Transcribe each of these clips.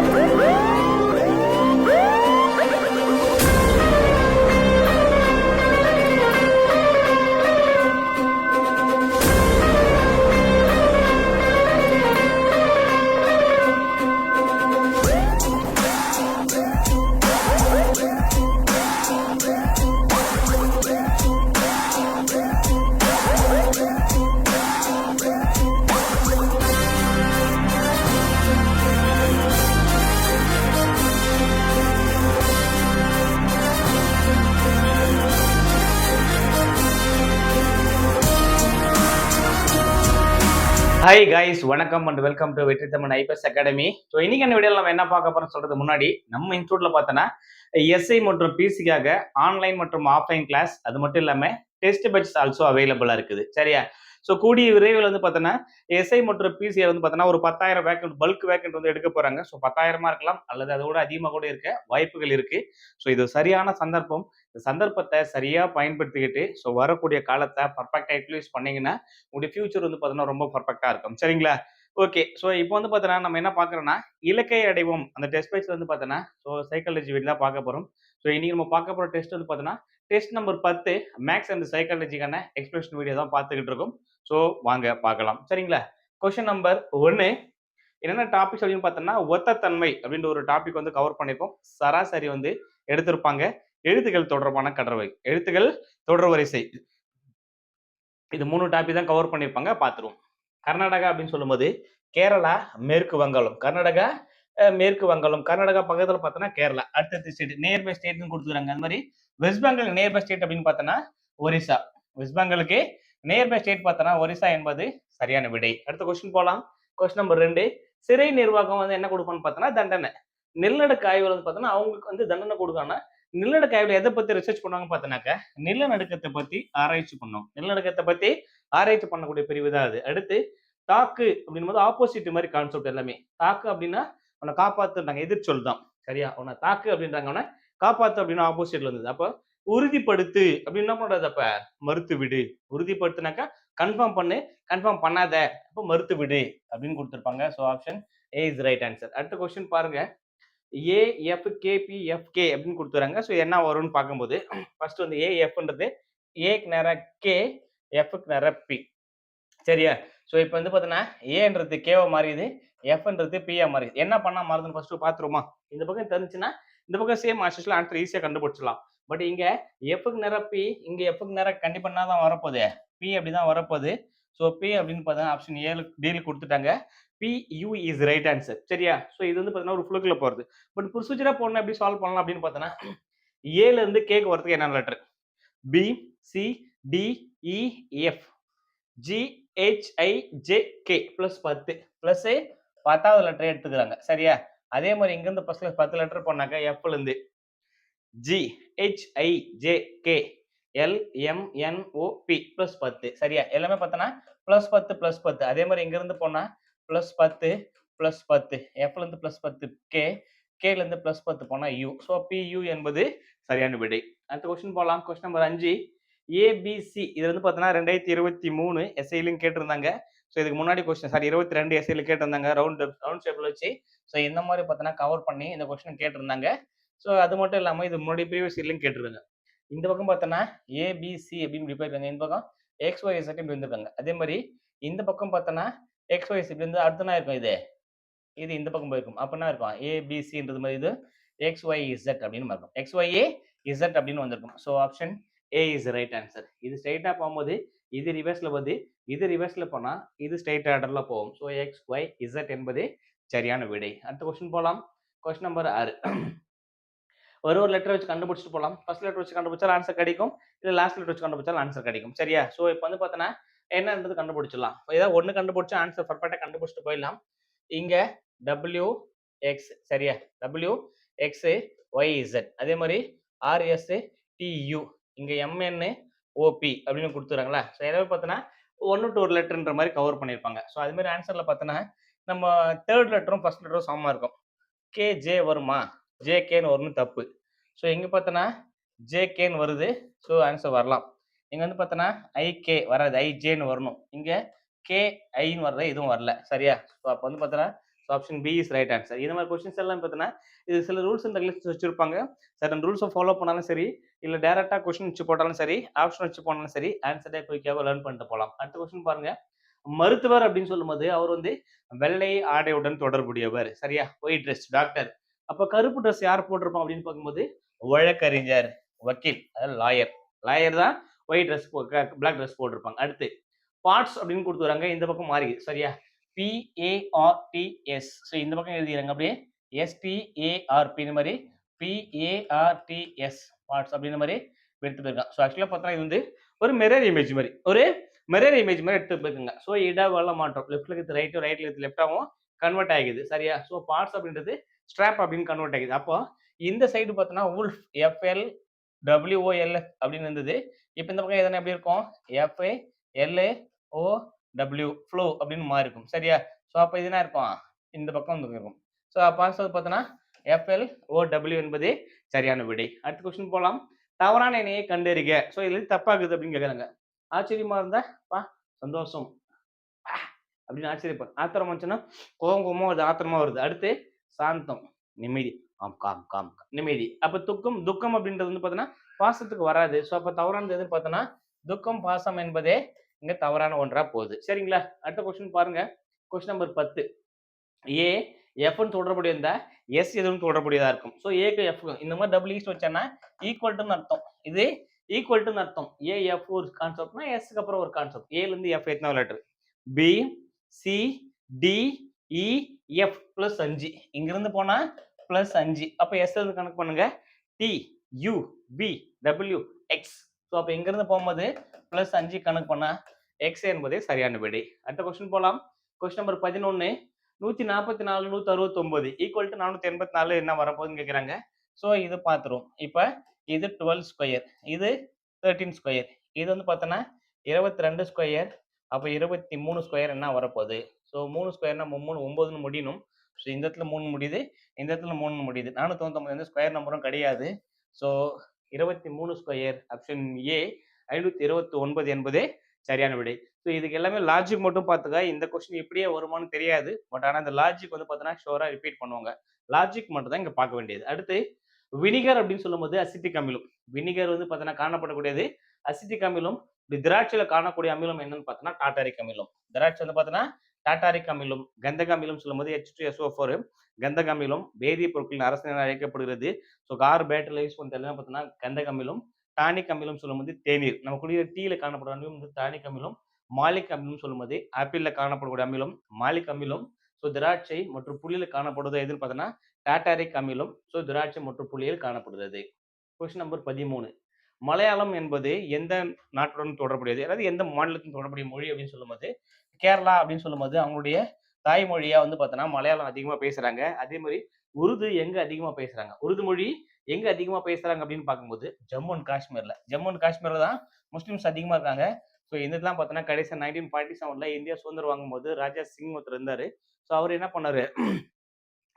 Woo! Hi guys வணக்கம் and welcome to Vetri Tamil IPS academy so இன்னைக்கு என்ன நம்ம என்ன பார்க்க போறோம் சொல்றது முன்னாடி நம்ம இன்ஸ்டியூட்ல பார்த்தோன்னா எஸ்ஐ மற்றும் பிசிக்காக ஆன்லைன் மற்றும் ஆஃப்லைன் கிளாஸ் அது மட்டும் இல்லாமல் டெஸ்ட் பட்ஸ் ஆல்சோ அவைலபிளா இருக்குது. சரியா? ஸோ கூடிய விரைவில் வந்து பார்த்தோன்னா எஸ்ஐ மற்றும் பிசிஐ வந்து பார்த்தோன்னா ஒரு பத்தாயிரம் வேக்கண்ட் பல்க் வேக்கண்ட் வந்து எடுக்க போறாங்க. ஸோ பத்தாயிரமா இருக்கலாம் அல்லது அதோட அதிகமாக கூட இருக்க வாய்ப்புகள் இருக்கு. ஸோ இது சரியான சந்தர்ப்பம். இந்த சந்தர்ப்பத்தை சரியாக பயன்படுத்திக்கிட்டு ஸோ வரக்கூடிய காலத்தை பர்ஃபெக்டாக யூட்டிலைஸ் பண்ணீங்கன்னா உங்களுடைய ஃபியூச்சர் வந்து பார்த்தீங்கன்னா ரொம்ப பர்ஃபெக்டாக இருக்கும். சரிங்களா? ஓகே ஸோ இப்போ வந்து பார்த்தோன்னா நம்ம என்ன பார்க்குறோன்னா இலக்கை அடைவோம். அந்த டெஸ்ட் பேஜ் வந்து பார்த்தோன்னா ஸோ சைக்காலஜி வீடு தான் பார்க்க போகிறோம் ஸோ இன்றைக்கி நம்ம பார்க்க போகிற டெஸ்ட் வந்து பார்த்தோன்னா டெஸ்ட் நம்பர் பத்து மேக்ஸ் அண்ட் சைக்காலஜிக்கான எக்ஸ்பிரஷன் வீடியோ தான் பார்த்துக்கிட்டு இருக்கோம். ஸோ வாங்க பார்க்கலாம். சரிங்களா? கொஷின் நம்பர் ஒன்று என்னென்ன டாபிக்ஸ் அப்படின்னு பார்த்தோம்னா ஒத்தத்தன்மை அப்படின்ற ஒரு டாபிக் வந்து கவர் பண்ணியிருக்கோம் சராசரி வந்து எடுத்திருப்பாங்க. எழுத்துக்கள் தொடர்பான கடற்வரை எழுத்துக்கள் தொடர் வரிசை. இது மூணு டாபிக் தான் கவர் பண்ணியிருப்பாங்க பார்த்துருவோம். கர்நாடகா அப்படின்னு சொல்லும்போது கேரளா மேற்கு வங்காளம். கர்நாடகா மேற்கு வங்காளம். கர்நாடகா பக்கத்தில் பார்த்தோன்னா கேரளா. அடுத்தடுத்த ஸ்டேட் நியர்பை ஸ்டேட்னு கொடுத்துருக்காங்க. அந்த மாதிரி வெஸ்ட் பெங்கால் நியர்பை ஸ்டேட் அப்படின்னு பார்த்தோன்னா ஒரிசா. வெஸ்ட் பெங்காலுக்கு நியர்பை ஸ்டேட் பார்த்தோன்னா ஒரிசா என்பது சரியான விடை. அடுத்த கொஸ்டின் போகலாம் கொஸ்டின் நம்பர் ரெண்டு. சிறை நிர்வாகம் வந்து என்ன கொடுப்பான்னு பார்த்தோன்னா தண்டனை. நிலநடுக்க ஆய்வுல வந்து பார்த்தோன்னா அவங்களுக்கு வந்து தண்டனை கொடுக்காங்கன்னா நிலநடுக்க ஆய்வுல எதை பத்தி ரிசர்ச் பண்ணுவாங்க பார்த்தோன்னாக்க நிலநடுக்கத்தை பத்தி ஆராய்ச்சி பண்ணோம். நிலநடுக்கத்தை பத்தி ஆராய்ச்சி பண்ணக்கூடிய பிரிவு தான் அது. அடுத்து தாக்கு அப்படின்னும் போது ஆப்போசிட் மாதிரி கான்செப்ட் எல்லாமே. தாக்கு அப்படின்னா உன்னை காப்பாத்துறாங்க எதிர்ச்சொல் தான். சரியா? உன்னை தாக்கு அப்படின்றாங்க. உன்னை காப்பாத்து அப்படின்னா ஆப்போசிட்ல இருந்தது. அப்போ உறுதிப்படுத்து அப்படின்னு என்ன பண்றது அப்ப? மறுத்து விடு. உறுதிப்படுத்துனாக்கா கன்ஃபார்ம் பண்ணு. கன்ஃபார்ம் பண்ணாத. அப்போ மறுத்து விடு அப்படின்னு கொடுத்துருப்பாங்க. So option A is right answer அடுத்த கொஸ்டின் பாருங்க. ஏஎஃப் எஃப் கே அப்படின்னு கொடுத்துறாங்க. ஸோ என்ன வரும்னு பார்க்கும்போது ஃபர்ஸ்ட் வந்து ஏஎஃப்ன்றது ஏக்கு நேர கே எஃப்க்கு நேர பி சரியா? ஸோ இப்போ வந்து பார்த்தீங்கன்னா ஏன்றது கேவா மாறியுது எஃப்ன்றது பியா மாறியுது. என்ன பண்ணால் மாறுதுன்னு ஃபர்ஸ்ட் பார்த்துருமா இந்த பக்கம் தெரிஞ்சுன்னா இந்த பக்கம் சேம் ஆன்சர்ஸ்ல ஆன்சர் ஈஸியாக கண்டுபிடிச்சிடலாம். பட் இங்கே எஃப்க்கு நேர பி இங்கே எஃப்க்கு நேரம் கண்டிப்பாக தான் வரப்போகுது? பி அப்படி தான் வரப்போகுது. ஸோ பி அப்படின்னு பார்த்தீங்கன்னா ஆப்ஷன் ஏழு டீலுக்கு கொடுத்துட்டாங்க. B U is right answer சரியா? ஸோ இது வந்து பார்த்தீங்கன்னா ஒரு ஃப்ளூக்கில் போகிறது பட் ப்ரொசீஜராக போடணும் எப்படி சால்வ் பண்ணலாம் அப்படின்னு பார்த்தோன்னா ஏலேருந்து கேக் கேக்கு வரதுக்கு என்ன letter B C D E F G H I J K plus பத்து. ப்ளஸ் பத்தாவது லெட்டர் எடுத்துக்கிறாங்க. சரியா? அதே மாதிரி இங்கேருந்து ஃபர்ஸ்ட்ல பத்து லெட்டர் போனாக்கா எஃப்லேருந்து G H I J K L plus பத்து. சரியா? எல்லாமே பார்த்தோன்னா ப்ளஸ் பத்து ப்ளஸ் பத்து. அதே மாதிரி இங்கேருந்து போனால் ப்ளஸ் பத்து ப்ளஸ் பத்து. எஃப்லேருந்து ப்ளஸ் பத்து கே கேலேருந்து ப்ளஸ் பத்து போனால் யூ ஸோ பி யூ என்பது சரியான விடை. அடுத்த கொஸ்டின் போகலாம் கொஸ்டின் நம்பர் அஞ்சு. ஏபிசி இது வந்து பார்த்தோன்னா ரெண்டாயிரத்தி இருபத்தி மூணு எஸ்ஐலையும் கேட்டிருந்தாங்க. ஸோ இதுக்கு முன்னாடி கொஸ்டின் சாரி இருபத்தி ரெண்டு எஸ்ஐல கேட்டிருந்தாங்க. ரவுண்ட் ரவுண்ட் ஷேப்பில் வச்சு. ஸோ இந்த மாதிரி பார்த்தோன்னா கவர் பண்ணி இந்த கொஸ்டின் கேட்டிருந்தாங்க. ஸோ அது மட்டும் இல்லாமல் இது முன்னாடி ப்ரீவியஸ் இயர்லையும் கேட்டிருக்காங்க இந்த பக்கம் பார்த்தோன்னா ஏபிசி அப்படின்னு இப்படி போயிருக்காங்க. இந்த பக்கம் எக்ஸ் ஒய் செட் இப்படி வந்திருக்காங்க அதே மாதிரி இந்த பக்கம் பார்த்தோன்னா எக்ஸ் ஒய் இப்படி வந்து அடுத்தனா இருக்கும் இது? இது இந்த பக்கம் போயிருக்கும். அப்படின்னா இருக்கும் ஏபிசின்றது மாதிரி இது எக்ஸ் ஒய் இசட் அப்படின்னு இருக்கும். எக்ஸ் ஒய் ஏ இசட் அப்படின்னு வந்திருக்கும். So option A is right answer இது ஸ்ட்ரைட்டாக போகும்போது இது ரிவர்ஸில் வந்து இது ரிவர்ஸில் போனால் இது ஸ்ட்ரைட் ஆர்டரில் போகும். ஸோ எக்ஸ் ஒய் இசட் என்பது சரியான விடை. அடுத்த கொஸ்டின் போகலாம் கொஸ்டின் நம்பர் ஆறு. ஒரு ஒரு லெட்டர் வச்சு கண்டுபிடிச்சிட்டு போகலாம் ஃபர்ஸ்ட் லெட்டர் வச்சு கண்டுபிடிச்சாலும் ஆன்சர் கிடைக்கும். இல்லை லாஸ்ட் லெட்டர் வச்சு கண்டுபிடிச்சாலும் ஆன்சர் கிடைக்கும். சரியா? ஸோ இப்போ வந்து பார்த்தோன்னா என்னன்றது கண்டுபிடிச்சிடலாம். ஏதாவது ஒன்று கண்டுபிடிச்சா ஆன்சர் பர்ஃபெக்டாக கண்டுபிடிச்சிட்டு போயிடலாம். இங்கே டபிள்யூ எக்ஸ் சரியா? டபிள்யூ எக்ஸ் ஒய் இசட் அதே மாதிரி ஆர்எஸ் டியூ இங்கே எம்என் ஓபி அப்படின்னு கொடுத்துறாங்களா ஸோ எல்லாமே பார்த்தோன்னா ஒன்று டு ஒரு லெட்டர்ன்ற மாதிரி கவர் பண்ணியிருப்பாங்க. ஸோ அதுமாதிரி ஆன்சரில் பார்த்தோன்னா நம்ம தேர்ட் லெட்டரும் ஃபர்ஸ்ட் லெட்டரும் சமமாக இருக்கும். கே ஜே வருமா? ஜேகேன்னு வரணும் வரும்னு தப்பு. ஸோ எங்கே பார்த்தோன்னா ஜேகேன்னு வருது. ஸோ ஆன்சர் வரலாம். இங்கே வந்து பார்த்தோன்னா ஐகே வராது. ஐஜேன்னு வரணும். இங்கே கே ஐன்னு வர்றது எதுவும் வரல. சரியா? ஸோ அப்போ வந்து பார்த்தோன்னா so option B is right answer இந்த மாதிரி கொஸ்டின்ஸ் எல்லாம் பார்த்தீங்கன்னா இது சில ரூல்ஸ் அண்ட் ரெகுலேஷன்ஸ் வச்சிருப்பாங்க. சர்டன் ரூல்ஸை ஃபாலோ பண்ணாலும் சரி இல்லை டேரெக்டாக கொஸ்டின் வச்சு போட்டாலும் சரி ஆப்ஷன் வச்சு போனாலும் சரி ஆன்சரே குயிக்காக லேர்ன் பண்ணிட்டு போகலாம் அடுத்த கொஸ்டின் பாருங்க. மருத்துவர் அப்படின்னு சொல்லும்போது அவர் வந்து வெள்ளை ஆடையுடன் தொடர்புடையவர். சரியா? ஒயிட் ட்ரெஸ் டாக்டர் அப்போ கருப்பு ட்ரெஸ் யார் போட்டிருப்போம் அப்படின்னு பார்க்கும்போது வழக்கறிஞர் வக்கீல் அதாவது லாயர் லாயர் தான் ஒயிட் ட்ரெஸ் பிளாக் ட்ரெஸ் போட்டிருப்பாங்க. அடுத்து பார்ட்ஸ் அப்படின்னு கொடுத்துறாங்க இந்த பக்கம் மாறி சரியா? பிஏஆர்டிஎஸ் ஸோ இந்த பக்கம் எழுதிடுறாங்க. அப்படியே எஸ்டிஏஆர்பி இந்த மாதிரி பிஏஆர்டிஎஸ் பார்ட்ஸ் அப்படின்ற மாதிரி எடுத்து போயிருக்காங்க ஸோ ஆக்சுவலாக பார்த்தா இது வந்து ஒரு மிரர் இமேஜ் மாதிரி ஒரு மிரர் இமேஜ் மாதிரி எடுத்து போயிருக்குங்க. ஸோ இட வல்ல மாற்றம் லெஃப்ட்ல இருக்கிறது ரைட்டும் ரைட்ல இருக்கிறது லெஃப்டாகவும் கன்வெர்ட் ஆகிக்குது. சரியா? ஸோ பார்ட்ஸ் அப்படின்றது ஸ்ட்ராப் அப்படின்னு கன்வெர்ட் ஆகுது. அப்போ இந்த சைடு பார்த்தோன்னா உல்ஃப் எஃப்எல் டபிள்யூஓஎல் அப்படின்னு இருந்தது. இப்போ இந்த பக்கம் எதனா எப்படி இருக்கும்? F A L A O W flow அப்படின்னு மாறி இருக்கும். சரியா? ஸோ அப்போ இது என்ன இருக்கும்? இந்த பக்கம் வந்து இருக்கும். ஸோ அப்போ ஆன்சர் பார்த்தோன்னா எஃப்எல் ஓ டபிள்யூ என்பது சரியான விடை. அடுத்த கொஸ்டின் போகலாம் தவறான இணையை கண்டறிக. ஸோ இதுல தப்பாகுது அப்படின்னு கேட்குறாங்க ஆச்சரியமா இருந்தா பா சந்தோஷம். அப்படின்னு ஆச்சரியப்பா ஆத்திரம் வந்துச்சுன்னா கோவம் கோவமா வருது ஆத்திரமா வருது. அடுத்து சாந்தம் நிம்மதி. ஆம் காம் காம் நிம்மதி. அப்போ துக்கம் துக்கம் அப்படின்றது வந்து பார்த்தோன்னா பாசத்துக்கு வராது. ஸோ அப்போ தவறானது எதுன்னு பார்த்தோன்னா துக்கம் பாசம் என்பதே இங்கே தவறான ஒன்றா போகுது. சரிங்களா? அடுத்த கொஸ்டின் பாருங்க. கொஸ்டின் நம்பர் பத்து. ஏ எஃப்னு தொடர்புடைய இருந்தா எஸ் எதுவும் தொடர்புடையதா இருக்கும். ஸோ ஏக்கு எஃப் இந்த மாதிரி டபுள் ஈஸ்ட் வச்சேன்னா ஈக்குவல் அர்த்தம். இது ஈக்குவல் அர்த்தம். ஏ எஃப் ஒரு கான்செப்ட்னா எஸ்க்கு அப்புறம் ஒரு கான்செப்ட் ஏலேருந்து எஃப் எத்தனை letter B C D E, E F plus அஞ்சு. இங்கிருந்து போனால் ப்ளஸ் அஞ்சு. அப்போ எஸ் கணக்கு பண்ணுங்க. T U V W X so அப்போ இங்கிருந்து போகும்போது ப்ளஸ் அஞ்சு கணக்கு பண்ணால் எக்ஸ் என்பதே சரியான விடை. அடுத்த கொஸ்டின் போகலாம் கொஸ்டின் நம்பர் பதினொன்று நூற்றி நாற்பத்தி நாலு நூற்றி அறுபத்தொம்போது ஈக்குவல் டு நானூற்றி எண்பத்தி நாலு என்ன வரப்போகுதுன்னு கேட்குறாங்க ஸோ இது பார்த்துருவோம் இப்போ இது டுவெல் ஸ்கொயர் இது தேர்ட்டீன் ஸ்கொயர் இது வந்து பார்த்தோன்னா இருபத்தி ரெண்டு ஸ்கொயர் அப்போ இருபத்தி மூணு ஸ்கொயர் என்ன வரப்போகுது? ஸோ மூணு ஸ்கொயர்னா மூணு ஒம்பதுன்னு முடியணும். ஸோ இந்த இடத்துல மூணு முடியுது இந்த இடத்துல மூணு முடியுது. நானூற்றி தொண்ணூத்தொம்பது எந்த ஸ்கொயர் நம்பரும் கிடையாது. ஸோ இருபத்தி மூணு ஸ்கொயர் ஆப்ஷன் ஏ ஐநூற்றி இருபத்தி ஒன்பது என்பதே சரியான விடை. ஸோ இதுக்கு எல்லாமே லாஜிக் மட்டும் பார்த்துக்க. இந்த கொஸ்டின் இப்படியே வருமானு தெரியாது. பட் ஆனால் இந்த லாஜிக் வந்து பார்த்தீங்கன்னா ஷோராக ரிப்பீட் பண்ணுவாங்க. லாஜிக் மட்டும் தான் இங்கே பார்க்க வேண்டியது. அடுத்து வினிகர் அப்படின்னு சொல்லும்போது அசிட்டிக் அமிலம். வினிகர் வந்து பார்த்தீங்கன்னா காணப்படக்கூடியது அசிட்டிக் அமிலம். இப்படி திராட்சையில் காணக்கூடிய அமிலம் என்னன்னு பார்த்தோன்னா டாட்டாரிக் அமிலம். திராட்சை வந்து பார்த்தீங்கன்னா டாட்டாரிக் அமிலம் கந்தக அமிலம் சொல்லும்போது ஹெச் டூ எஸ்ஓ ஃபோர் கந்தக அமிலம் வேதிப் பொருட்களின் அரசு என அழைக்கப்படுகிறது. ஸோ கார் பேட்டரியில் யூஸ் பண்ணுறது எல்லாம் பார்த்தீங்கன்னா கந்தக அமிலம் டானிக் அமிலம் சொல்லும்போது தேநீர். நம்ம குடிக்கிற டீல காணப்படும் அமிலம் வந்து டானிக் அமிலம் மாலிக் அமிலம் சொல்லும்போது ஆப்பிளில் காணப்படக்கூடிய அமிலம் மாலிக் அமிலம் ஸோ திராட்சை மற்றும் புளியில் காணப்படுவது எதுன்னு பார்த்தோன்னா டாட்டாரிக் அமிலம் ஸோ திராட்சை மற்றும் புளியில் காணப்படுகிறது. கொஸ்டின் நம்பர் பதிமூணு. மலையாளம் என்பது எந்த நாட்டுடன் தொடர்புடையது? அதாவது எந்த மாநிலத்தின் தொடர்புடைய மொழி அப்படின்னு சொல்லும்போது கேரளா அப்படின்னு சொல்லும்போது அவங்களுடைய தாய்மொழியா வந்து பார்த்தோன்னா மலையாளம் அதிகமாக பேசுறாங்க. அதே மாதிரி உருது எங்க அதிகமாக பேசுறாங்க? உருது மொழி எங்க அதிகமாக பேசுறாங்க அப்படின்னு பார்க்கும்போது ஜம்மு அண்ட் காஷ்மீர்ல. ஜம்மு அண்ட் காஷ்மீர்ல தான் முஸ்லிம்ஸ் அதிகமாக இருக்காங்க. ஸோ இதெல்லாம் பார்த்தோன்னா கடைசி நைன்டீன் ஃபார்ட்டி செவன்ல இந்தியா சுதந்திரம் வாங்கும்போது ராஜா சிங் ஒருத்தர் இருந்தாரு. ஸோ அவர் என்ன பண்ணாரு?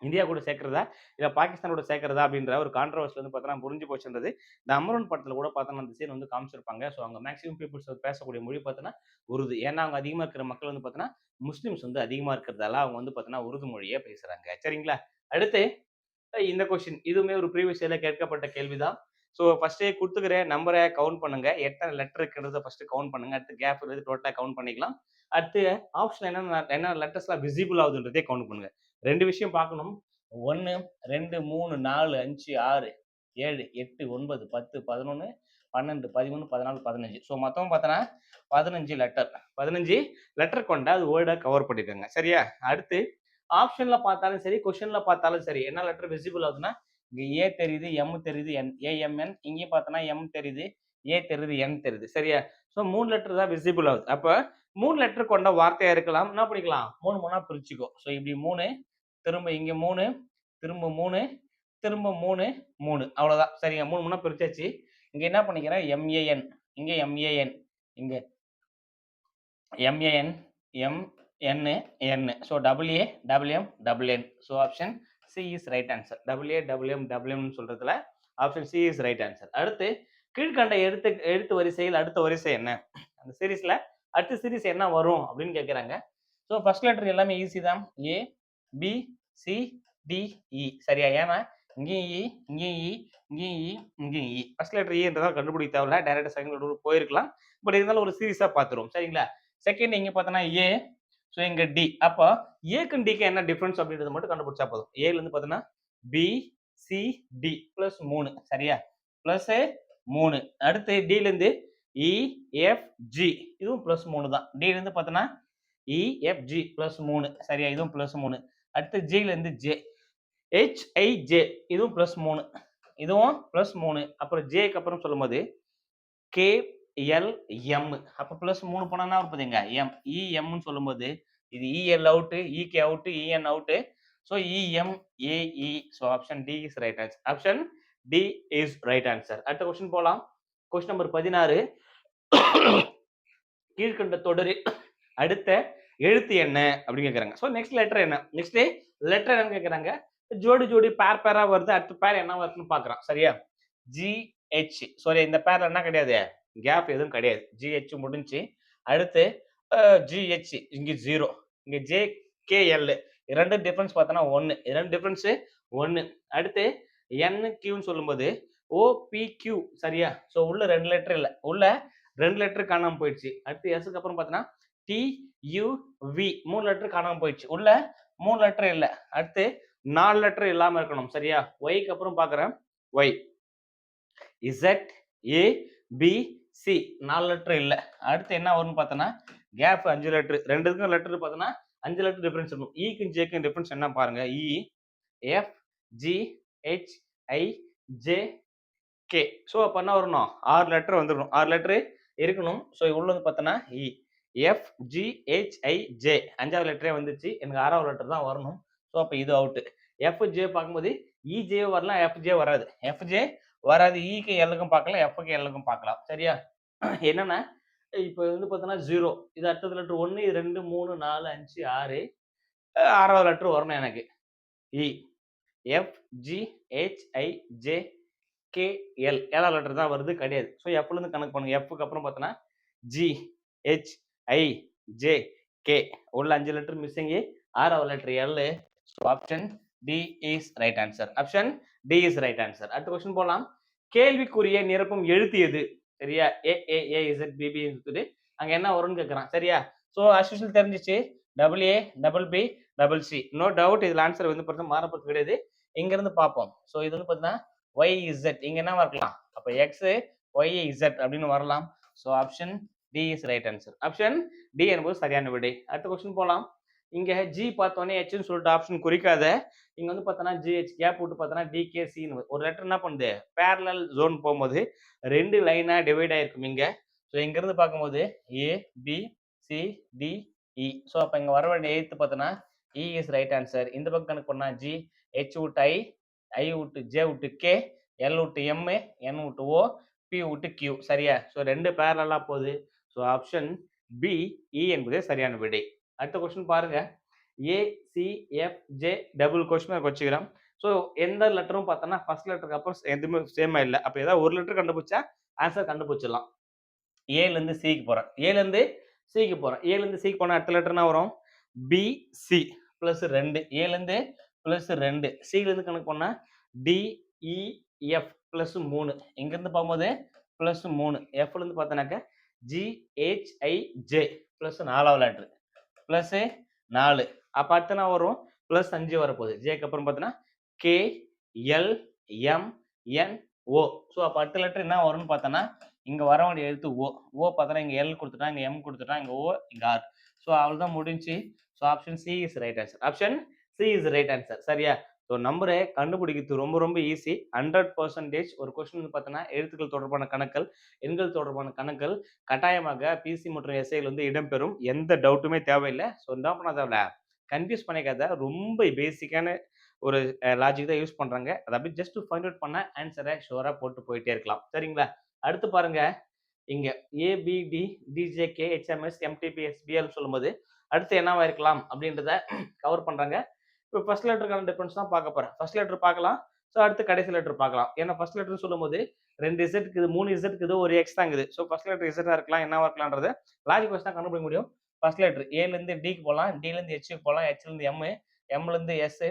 இந்தியா கூட சேர்க்கிறதா? இல்லை பாகிஸ்தானோட சேர்க்கிறதா? அப்படின்ற ஒரு கான்ட்ரவர்சி வந்து பார்த்தோன்னா புரிஞ்சு போச்சுன்றது இந்த அமரன் படத்தில் கூட பார்த்தோன்னா அந்த சீன் வந்து காமிச்சிருப்பாங்க. ஸோ அவங்க மேக்ஸிமம் பீப்புள்ஸ் பேசக்கூடிய மொழி பார்த்தோன்னா உருது. ஏன்னா அவங்க அதிகமாக இருக்கிற மக்கள் வந்து பார்த்தோன்னா முஸ்லீம்ஸ் வந்து அதிகமாக இருக்கிறதால அவங்க வந்து பார்த்தோன்னா உருது மொழியே பேசுகிறாங்க சரிங்களா? அடுத்து இந்த கொஸ்டின் இதுவுமே ஒரு ப்ரீவியஸ் இயரில் கேட்கப்பட்ட கேள்விதான். ஸோ ஃபஸ்ட்டே கொடுத்துக்கிற நம்பரை கவுண்ட் பண்ணுங்க. எத்தனை லெட்டர் இருக்கிறத ஃபஸ்ட்டு கவுண்ட் பண்ணுங்க. அடுத்து கேப் இருந்து டோட்டலாக கவுண்ட் பண்ணிக்கலாம். அடுத்து ஆப்ஷன் என்ன என்ன லெட்டர்ஸ்லாம் விசிபிள் ஆகுதுன்றதே கவுண்ட் பண்ணுங்க. ரெண்டு விஷயம் பார்க்கணும் ஒன்று ரெண்டு மூணு நாலு அஞ்சு ஆறு ஏழு எட்டு ஒன்பது பத்து பதினொன்று பன்னெண்டு பதிமூணு பதினாலு பதினஞ்சு. ஸோ மொத்தம் பார்த்தோன்னா பதினஞ்சு லெட்டர் பதினஞ்சு லெட்டர் கொண்ட அது ஓல்டாக கவர் பண்ணிருக்காங்க சரியா? அடுத்து ஆப்ஷனில் பார்த்தாலும் சரி கொஷனில் பார்த்தாலும் சரி என்ன லெட்டர் விசிபிள் ஆகுதுன்னா இங்கே ஏ தெரியுது எம் தெரியுது என் ஏஎம்என் இங்கேயும் பார்த்தோன்னா எம் தெரியுது ஏ தெரியுது என் தெரியுது. சரியா? ஸோ மூணு லெட்டர் தான் விசிபிள் ஆகுது. அப்போ மூணு லெட்டர் கொண்ட வார்த்தையாக இருக்கலாம் என்ன பண்ணிக்கலாம்? மூணு மூணாக பிரிச்சுக்கோ ஸோ இப்படி மூணு திரும்ப இங்க மூணு திரும்ப மூணு திரும்ப மூணு மூணு. அவ்வளவுதான். சரிங்க. மூணு மூணா பிரிச்சாச்சு. இங்க என்ன பண்ணிக்கிறேன்? எம்ஏஎன் இங்க எம்ஏஎன் இங்க. M A N M N N so double W M double so option C is right answer W A A double சொல்கிறதுல சொல்றதுல option C is right answer அடுத்து கீழ்கண்ட எழுத்து எழுத்து வரிசையில் அடுத்த வரிசை என்ன? அந்த சீரீஸில் அடுத்த சீரீஸ் என்ன வரும் அப்படின்னு கேட்குறாங்க ஸோ ஃபர்ஸ்ட் லெட்டர் எல்லாமே ஈஸி தான். A B C D E சரியா? ஏன்னா இங்கேயும் இ இங்கேயும் இ இங்கேயும் இ இங்கேயும் இ ஃபர்ஸ்ட் லெட்டர் இன்றதான் கண்டுபிடிக்க தேவையில்ல டேரக்டாக செகண்ட் லெட்டர் போயிருக்கலாம். பட் இருந்தாலும் ஒரு சீரியஸாக பார்த்துருவோம். சரிங்களா? செகண்ட் இங்கே பார்த்தோன்னா ஏ ஸோ இங்கே டி அப்போ ஏக்கும் டிக்கு என்ன டிஃப்ரென்ஸ் அப்படின்றது மட்டும் கண்டுபிடிச்சா போதும். ஏலேருந்து பார்த்தோன்னா பி சி டி ப்ளஸ் மூணு. சரியா? ப்ளஸ் மூணு. அடுத்து டிலேருந்து இஎஃப்ஜி இதுவும் ப்ளஸ் மூணு தான். டிலேருந்து பார்த்தோன்னா இஎஃப்ஜி ப்ளஸ் மூணு. சரியா? இதுவும் ப்ளஸ் மூணு. அடுத்து ஜேலேருந்து ஜே ஹெச்ஐஜே இதுவும் ப்ளஸ் மூணு. இதுவும் ப்ளஸ் மூணு. அப்புறம் ஜேக்கு அப்புறம் சொல்லும்போது கே எல் எம் அப்போ ப்ளஸ் மூணு போனா இருப்பதுங்க எம் இஎம்னு e, சொல்லும்போது இது E L out E K out E N out so E M A E so option D is right answer option D is right answer அடுத்த question போகலாம் question number பதினாறு. கீழ்கண்ட தொடரில் அடுத்த எழுத்து என்ன அப்படின்னு கேட்குறாங்க ஸோ நெக்ஸ்ட் லெட்டர் என்ன? நெக்ஸ்ட் லெட்டர் என்னன்னு கேட்குறாங்க ஜோடி ஜோடி பேர் பேராக வருது. அடுத்த பேர் என்ன வருதுன்னு பார்க்குறான். சரியா? ஜிஹெச் சாரி இந்த பேரில் என்ன கிடையாது? கேப் எதுவும் கிடையாது. ஜிஹெச் முடிஞ்சு அடுத்து ஜிஹெச் இங்கே ஜீரோ இங்கே ஜே கேஎல் இரண்டு டிஃப்ரென்ஸ் பார்த்தோன்னா ஒன்று இரண்டு டிஃப்ரென்ஸு ஒன்று அடுத்து என் கியூன்னு சொல்லும்போது ஓபிக்யூ சரியா? ஸோ உள்ள ரெண்டு லெட்டர் இல்லை. உள்ள ரெண்டு லெட்டர் காணாமல் போயிடுச்சு. அடுத்து எஸ்க்கு அப்புறம் பார்த்தோன்னா டி யூ வி மூணு லெட்டர் காணாமல் போயிடுச்சு. உள்ள மூணு லெட்டர் இல்லை. அடுத்து நாலு லெட்டர் இல்லாமல் இருக்கணும். சரியா? ஒய்க்கு அப்புறம் பார்க்குறேன் Y Z A B C நாலு லெட்டர் இல்லை. அடுத்து என்ன வரும்னு பார்த்தோன்னா கேப் அஞ்சு லெட்டர் ரெண்டுக்கும் லெட்டர் பார்த்தோன்னா அஞ்சு லெட்டர் டிஃப்ரென்ஸ் இருக்கும். E இக்கும் ஜேக்கும் டிஃப்ரென்ஸ் என்ன பாருங்க. E F G H I J K so அப்போ என்ன வரணும்? ஆறு லெட்டர் வந்துடணும் ஆறு லெட்டரு இருக்கணும். ஸோ உள்ளது பார்த்தோன்னா இ e. எஃப்ஜிஹெச்ஐஜே அஞ்சாவது லெட்டரே வந்துச்சு. எனக்கு ஆறாவது லெட்டர் தான் வரணும். ஸோ அப்போ இது அவுட்டு எஃப்ஜே பார்க்கும்போது இஜே வரலாம் எஃப்ஜே வராது. எஃப்ஜே வராது. E இக்கு எல்லுக்கும் பார்க்கலாம் எஃப்க்கு எல்லுக்கும் பார்க்கலாம். சரியா? என்னன்னா இப்போ வந்து பார்த்தோன்னா ஜீரோ இது அடுத்தது லெட்ரு ஒன்று இது ரெண்டு மூணு நாலு அஞ்சு ஆறு. ஆறாவது லெட்ரு வரணும் எனக்கு. E F G H I J K L ஏழாவது லெட்டர் தான் வருது கிடையாது. ஸோ எஃப்லேருந்து கணக்கு பண்ணுங்க. எஃப்க்கு அப்புறம் பார்த்தோன்னா G H I J K. உள்ள அஞ்சு லெட்டர் மிஸ்ஸிங்கு ஆறாவது letter L so option D is right answer option D is right answer அடுத்த கொஸ்டின் போகலாம் கேள்விக்குரிய நிரப்பும் எழுத்து எது? சரியா? ஏ ஏ ஏ இசட் பிபி இருக்குது என்ன வரும்னு கேட்குறான் சரியா? ஸோ அஸ்யூஷுவல் தெரிஞ்சிச்சு. Double A double B double C no doubt இதில் ஆன்சர் வந்து பார்த்தா மாறப்போது கிடையாது. இங்கேருந்து பார்ப்போம் ஸோ இது வந்து பார்த்தீங்கன்னா ஒய் இசட் இங்கே என்ன வரலாம்? அப்போ எக்ஸ் ஒய் இசட் அப்படின்னு வரலாம். So option D is right answer option D என்பது சரியான விடை. அடுத்த கொஸ்டின் போகலாம் இங்கே ஜி பார்த்தோன்னே ஹெச்னு சொல்லிட்டு ஆப்ஷன் குறிக்காத. இங்கே வந்து பார்த்தோன்னா ஜிஹெச் கேப் விட்டு பார்த்தோன்னா டிகேசின்னு ஒரு லெட்டர் என்ன பண்ணுது? பேரலல் ஜோன் போகும்போது ரெண்டு லைனாக டிவைட் ஆகிருக்கும் இங்கே. ஸோ இங்கேருந்து பார்க்கும்போது A B C D E e. So அப்போ இங்கே வர வேண்டிய எழுத்து பார்த்தோன்னா இ இஸ் ரைட் ஆன்சர் இந்த பக்கம் கணக்கு பண்ணால் ஜி ஹெச் விட்டு ஐ ஐ விட்டு ஜே விட்டு கே எல் விட்டு எம் என் விட்டு ஓ பி விட்டு கியூ சரியா? ஸோ ரெண்டு பேரலாக போகுது. ஸோ ஆப்ஷன் பி இ என்பதே சரியான விடை. அடுத்த கொஸ்டின் பாருங்க. A C F J double question வச்சுக்கிறோம். ஸோ எந்த லெட்டரும் பார்த்தோன்னா ஃபர்ஸ்ட் லெட்டருக்கு அப்புறம் எதுவுமே சேமா இல்லை. அப்போ ஏதாவது ஒரு லெட்டர் கண்டுபிடிச்சா ஆன்சர் கண்டுபிடிச்சிடலாம். ஏலேருந்து சிக்கு போகிறேன் ஏலேருந்து சிக்கு போகிறேன் ஏலேருந்து சிக்கு போனால் அடுத்த லெட்டர்னா வரும்? பிசி ப்ளஸ் ரெண்டு. ஏலேருந்து ப்ளஸ் ரெண்டு. சிலேருந்து கணக்கு போனால் டிஇஎஃப் ப்ளஸ் மூணு. இங்கேருந்து பார்க்கும்போது ப்ளஸ் மூணு. எஃப்லேருந்து பார்த்தோன்னாக்க G H I J plus நாலாவது லெட்ரு ப்ளஸ்ஸு நாலு. அப்போ அடுத்து வரும்? ப்ளஸ் அஞ்சு வரப்போகுது. ஜேக்கு அப்புறம் பார்த்தோன்னா K L M N O so அப்போ அடுத்த லெட்டர் என்ன வரும்னு பார்த்தோன்னா இங்கே வர வேண்டிய எழுத்து ஓ ஓ பார்த்தோன்னா இங்கே எல் கொடுத்துட்டா இங்கே எம் கொடுத்துட்டா இங்கே ஓ இங்கே ஆர் ஸோ அவ்வளோதான் முடிஞ்சு so option C is right answer option C is right answer சரியா? ஸோ நம்பரை கண்டுபிடிக்கிறது ரொம்ப ரொம்ப ஈஸி ஹண்ட்ரட் பர்சன்டேஜ் ஒரு கொஸ்டின் வந்து பார்த்தோன்னா எழுத்துக்கள் தொடர்பான கணக்கள் எண்கள் தொடர்பான கணக்கள் கட்டாயமாக பிசி மற்றும் எஸ்ஐயில் வந்து இடம்பெறும். எந்த டவுட்டுமே தேவையில்லை. ஸோ என்ன பண்ண தேவையில்ல கன்ஃபியூஸ் பண்ணிக்காத. ரொம்ப பேசிக்கான ஒரு லாஜிக் தான் யூஸ் பண்ணுறாங்க அதை அப்படியே ஜஸ்ட் ஃபைண்ட் அவுட் பண்ண ஆன்சரை ஷோராக போட்டு போயிட்டே இருக்கலாம். சரிங்களா? அடுத்து பாருங்க. இங்கே ஏபிடி டிஜேகே ஹெச்எம்எஸ் எம்டிபிஎஸ்பிஎல் சொல்லும்போது அடுத்து என்னவா இருக்கலாம் அப்படின்றத கவர் பண்ணுறாங்க இப்போ ஃபர்ஸ்ட் லெட்டருக்கான டிஃபரன்ஸ் தான் பார்க்க போகிறேன் ஃபர்ஸ்ட் லெட்டர் பார்க்கலாம். ஸோ அடுத்து கடைசி லெட்டர் பார்க்கலாம். ஏன்னா ஃபர்ஸ்ட் லெட்டர் சொல்லும்போது ரெண்டு இசட் இருக்குது மூணு இசட் இருக்குது ஒரு எக்ஸ் தாங்குது இருக்குது. ஸோ ஃபர்ஸ்ட் லெட்டர் இசட்டாக இருக்கலாம் என்னவா இருக்கலாம்ன்றது லாஜிக் வச்சு தான் கண்டுபிடிக்க முடியும். ஃபர்ஸ்ட் லெட்டர் ஏலேருந்து டிக்கு போகலாம் டிலேருந்து ஹெச்சுக்கு போகலாம் ஹெச்லேருந்து எம்மு எம்லேருந்து எஸ்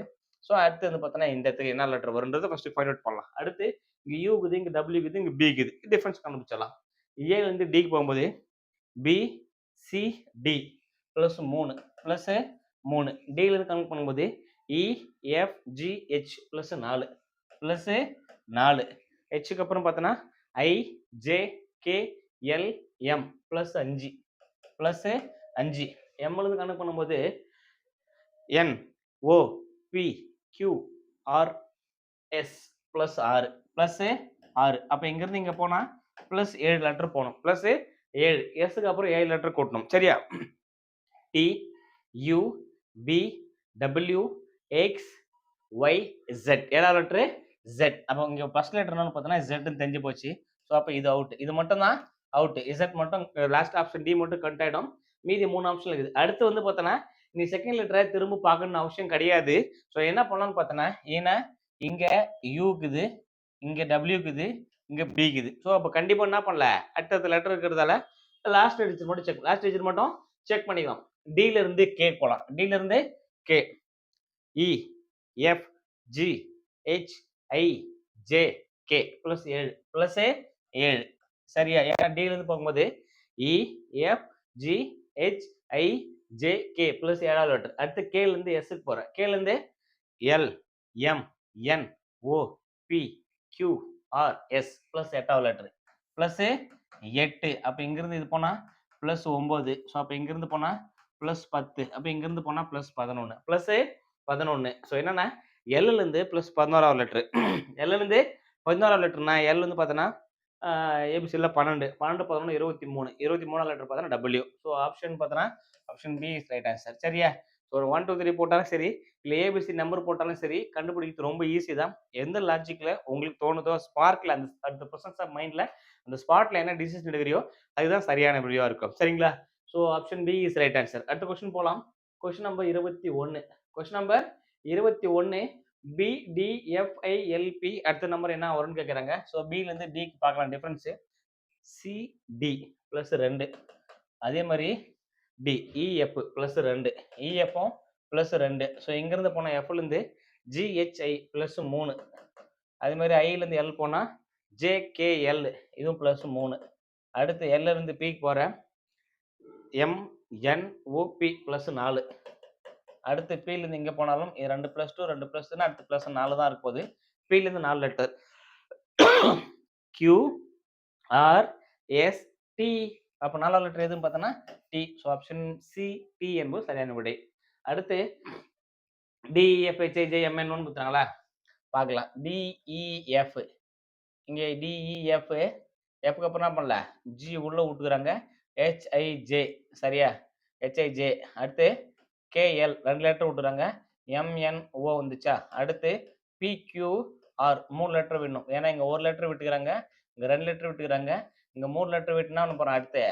ஸோ அடுத்து வந்து பார்த்தோன்னா இந்த இடத்துக்கு என்ன லெட்டர் வருன்றது ஃபஸ்ட்டு ஃபைண்ட் அவுட் பண்ணலாம். அடுத்து இங்கே யூ இருக்குது இங்கே டபிள்யூ இருக்குது இங்கே பி இருக்குது டிஃப்ரென்ஸ் கண்டுபிடிச்சிடலாம். ஏலேருந்து டிக்கு போகும்போது பி சி டி ப்ளஸ் மூணு ப்ளஸ்ஸு மூணு. டிலேருந்து கணக்கு பண்ணும்போது E F G H H plus நாலு. ப்ளஸ்ஸு நாலு. ஹெச்சுக்கு அப்புறம் பார்த்தோன்னா I J K L M plus அஞ்சு. ப்ளஸ்ஸு அஞ்சு. எம்லேருந்து கணக்கு பண்ணும்போது N O P Q R S plus ஆறு. ப்ளஸ்ஸு ஆறு. அப்போ இங்கேருந்து இங்கே போனால் ப்ளஸ் ஏழு லெட்டர் போகணும். ப்ளஸ்ஸு ஏழு. எஸ்ஸுக்கு அப்புறம் ஏழு லெட்டர் கூட்டணும். சரியா? T U V W X Y Z ஏழாவது லெட்ரு ஜெட் அப்போ இங்கே ஃபர்ஸ்ட் லெட்டர் என்னன்னு பார்த்தோன்னா ஜெட்னு தெரிஞ்சு போச்சு. ஸோ அப்போ இது அவுட் இது மட்டும் தான் அவுட் இசட் மட்டும் லாஸ்ட் ஆப்ஷன் டி மட்டும் கட் ஆகிடும் மீதி மூணு ஆப்ஷன் இருக்குது. அடுத்து வந்து பார்த்தோன்னா நீ செகண்ட் லெட்டரை திரும்ப பார்க்கணும்னு அவசியம் கிடையாது. ஸோ என்ன பண்ணலாம்னு பார்த்தோன்னா ஏன்னா இங்கே யூக்குது இங்கே டபிள்யூ இருக்குது இங்கே பி இருக்குது ஸோ அப்போ கண்டிப்பாக என்ன பண்ணல? அடுத்தடுத்த லெட்டர் இருக்கிறதால லாஸ்ட் டிஜிட் மட்டும் செக் லாஸ்ட் டிஜிட் மட்டும் செக் பண்ணிக்கலாம். டில இருந்து கே போகலாம் டில இருந்து K E F G H I J K plus ஏழு ப்ளஸ் ஏழு. சரியா? ஏன்னா டிலிருந்து போகும்போது E F G H I J K plus ஏழாவது லெட்டர் அடுத்து கேலேருந்து எஸ்க்கு போறேன். L M N O P Q R S plus எட்டாவது லெட்டர் ப்ளஸ் எட்டு. அப்போ இங்கேருந்து இது போனால் ப்ளஸ் ஒம்பது ஸோ அப்போ இங்கேருந்து போனால் ப்ளஸ் பத்து. அப்போ இங்கேருந்து போனால் ப்ளஸ் பதினொன்று ப்ளஸ்ஸு பதினொன்று ஸோ என்னென்னா எல்லுலேருந்து ப்ளஸ் பதினோராவது லெட்ரு எல்லுலேருந்து பதினோராவது லெட்டர்னா எல் பார்த்தோன்னா ஏபிசியில் பன்னெண்டு. பன்னெண்டு பதினொன்று இருபத்தி மூணு. இருபத்தி மூணாவது லெட்டர் பார்த்தோன்னா டபிள்யூ ஸோ ஆப்ஷன் பார்த்தோன்னா option B is right answer சரியா? ஸோ ஒரு ஒன் டூ த்ரீ போட்டாலும் சரி இல்லை ஏபிசி நம்பர் போட்டாலும் சரி கண்டுபிடிக்கிறது ரொம்ப ஈஸி தான். எந்த லாஜிக்கில் உங்களுக்கு தோணுதோ ஸ்பார்க்கில் அந்த அந்த ப்ரொசன்ஸ் ஆஃப் மைண்டில் அந்த ஸ்பாட்டில் என்ன டிசிஷன் எடுக்கிறியோ அதுதான் சரியான வீடியோவாக இருக்கும். சரிங்களா? So option B is right answer அடுத்த கொஸ்டின் போகலாம் கொஸ்டின் நம்பர் இருபத்தி ஒன்று கொஸ்டின் நம்பர் இருபத்தி ஒன்று பிடிஎஃப்ஐஎல்பி அடுத்த நம்பர் என்ன வரும்னு கேட்குறாங்க ஸோ பிலேருந்து டிக்கு பார்க்கலாம் டிஃப்ரென்ஸு சிடி ப்ளஸ் ரெண்டு. அதே மாதிரி டி இஎஃப் ப்ளஸ் ரெண்டு. E, இஎஃப்பும் ப்ளஸ் ரெண்டு. ஸோ இங்கேருந்து போனால் எஃப்லேருந்து ஜிஹெச்ஐ ப்ளஸ் மூணு. அதே மாதிரி ஐலேருந்து எல் போனால் ஜேகேஎல் இதுவும் ப்ளஸ் மூணு. அடுத்து எல்லேருந்து பிக்கு போகிறேன் எம்என்ஓபி ப்ளஸ் நாலு. அடுத்து பிலேருந்து இங்கே போனாலும் இது ரெண்டு ப்ளஸ் டூ ரெண்டு ப்ளஸ் டூனா அடுத்து ப்ளஸ் நாலு தான் இருக்க போகுது. பிலேருந்து நாலு letter Q R S T அப்போ நாலாவது லெட்டர் எதுன்னு பார்த்தோன்னா T so option C D என்பது சரியான விடை. அடுத்து D E F H I J ஒன்று e, கொடுத்தாங்களா பார்க்கலாம். டிஇஎஃப் e, இங்கே டிஇஎஃப் எஃப்க்கு e, அப்புறம் என்ன பண்ணல? ஜி உள்ளே விட்டுக்கிறாங்க ஹெச்ஐஜே சரியா? ஹெச்ஐஜே அடுத்து கேஎல் ரெண்டு லெட்டர் விட்டுறாங்க எம்என்ஓ வந்துச்சா? அடுத்து பிக்யூஆர் மூணு லெட்டர் விடணும். ஏன்னா இங்கே ஒரு லெட்டர் விட்டுக்கிறாங்க. இங்கே ரெண்டு லெட்டர் விட்டுக்கிறாங்க. இங்கே மூணு லெட்டர் விட்டுனா ஒன்று போகிறோம் அடுத்து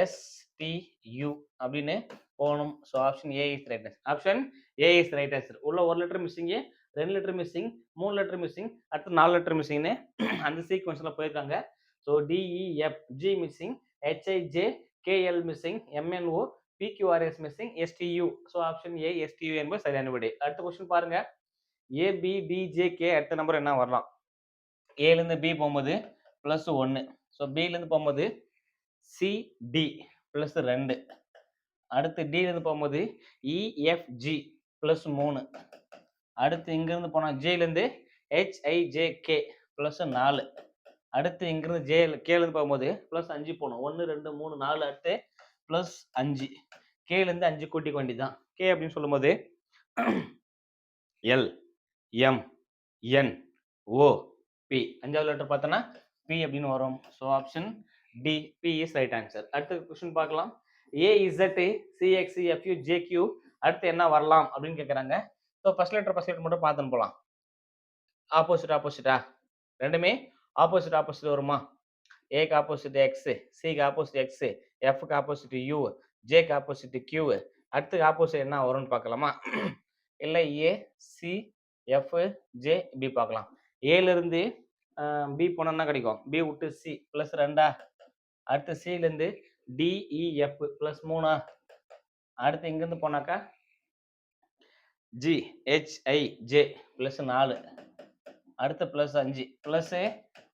எஸ்டியு அப்படின்னு போகணும். So option A is right option A is right answer உள்ள ஒரு லெட்டர் மிஸ்ஸிங்கு ரெண்டு லெட்டர் மிஸ்ஸிங் மூணு லெட்டர் மிஸ்ஸிங் அடுத்து நாலு லெட்டர் மிஸ்ஸிங்னு அந்த சீக்வன்ஸில் போயிருக்காங்க. So DEF G missing HIJ KL missing MNO PQRS missing STU so option A STU என்பது சரியான விடை. அடுத்த கொஸ்டின் பாருங்க. ஏபிடிஜேகே அடுத்த நம்பர் என்ன வரலாம்? ஏலேருந்து பி போகும்போது ப்ளஸ் ஒன்று ஸோ பிலேருந்து போகும்போது சிடி ப்ளஸ் ரெண்டு. அடுத்து டிலேருந்து போகும்போது e, இஎஃப்ஜி ப்ளஸ் மூணு. அடுத்து இங்கேருந்து போனால் ஜேலேருந்து ஹெச்ஐஜேகே ப்ளஸ் நாலு. அடுத்து இங்கேருந்து ஜே கேலேருந்து போகும்போது ப்ளஸ் அஞ்சு போகணும். ஒன்று ரெண்டு மூணு நாலு அடுத்து ப்ளஸ் அஞ்சு. கேலேருந்து அஞ்சு கூட்டிக்க தான் கே அப்படின்னு சொல்லும்போது L M N O P அஞ்சாவது லெட்டர் பார்த்தோன்னா பி அப்படின்னு வரும். So option D P is right answer அடுத்த கொஸ்டின் பார்க்கலாம். ஏ இசட் சிஎக்ஸி எஃப்யூ ஜேக்யூ அடுத்து என்ன வரலாம் அப்படின்னு கேட்குறாங்க so first letter first letter மட்டும் பார்த்துன்னு போகலாம் ஆப்போசிட் ஆப்போசிட்டா ரெண்டுமே ஆப்போசிட் ஆப்போசிட் வருமா? ஏக்கு ஆப்போசிட் எக்ஸு சிக்கு ஆப்போசிட் எக்ஸு எஃப்க்கு ஆப்போசிட் யூ ஜேக்கு ஆப்போசிட் கியூ அடுத்து ஆப்போசிட் என்ன வரும்னு பார்க்கலாமா? இல்லை A C F J P பார்க்கலாம். ஏலேருந்து பி போனோம்னா கிடைக்கும்? பி விட்டு சி ப்ளஸ் ரெண்டா? அடுத்து சிலேருந்து டிஇஎஃப் ப்ளஸ் e, மூணா? அடுத்து இங்கேருந்து போனாக்கா? ஜி ஹெச்ஐ ஜே ப்ளஸ் நாலு. அடுத்து ப்ளஸ் அஞ்சு. ப்ளஸ்ஸு